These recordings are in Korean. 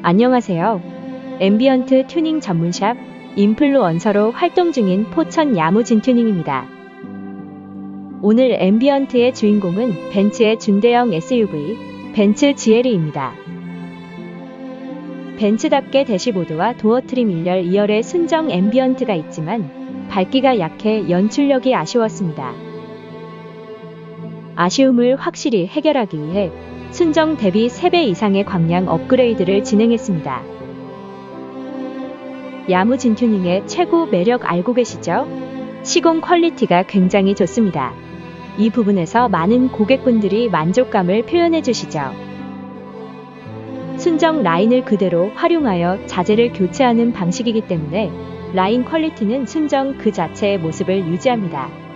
안녕하세요. 앰비언트 튜닝 전문샵 인플루언서로 활동 중인 포천 야무진 튜닝입니다. 오늘 앰비언트의 주인공은 벤츠의 준대형 SUV 벤츠 GLE입니다. 벤츠답게 대시보드와 도어 트림 1열 2열의 순정 앰비언트가 있지만 밝기가 약해 연출력이 아쉬웠습니다. 아쉬움을 확실히 해결하기 위해 순정 대비 3배 이상의 광량 업그레이드를 진행했습니다. 야무진 튜닝의 최고 매력 알고 계시죠? 시공 퀄리티가 굉장히 좋습니다. 이 부분에서 많은 고객분들이 만족감을 표현해 주시죠. 순정 라인을 그대로 활용하여 자재를 교체하는 방식이기 때문에 라인 퀄리티는 순정 그 자체의 모습을 유지합니다.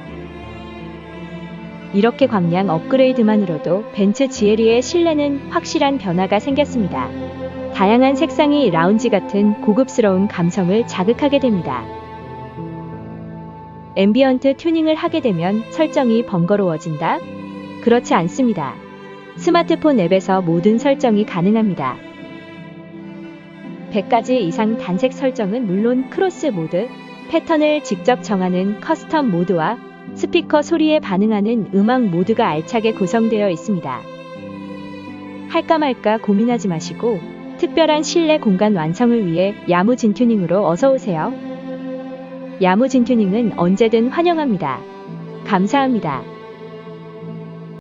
이렇게 광량 업그레이드만으로도 벤츠 GLE의 실내는 확실한 변화가 생겼습니다. 다양한 색상이 라운지 같은 고급스러운 감성을 자극하게 됩니다. 앰비언트 튜닝을 하게 되면 설정이 번거로워진다? 그렇지 않습니다. 스마트폰 앱에서 모든 설정이 가능합니다. 100가지 이상 단색 설정은 물론 크로스 모드, 패턴을 직접 정하는 커스텀 모드와 스피커 소리에 반응하는 음악 모드가 알차게 구성되어 있습니다. 할까 말까 고민하지 마시고 특별한 실내 공간 완성을 위해 야무진 튜닝으로 어서오세요. 야무진 튜닝은 언제든 환영합니다. 감사합니다.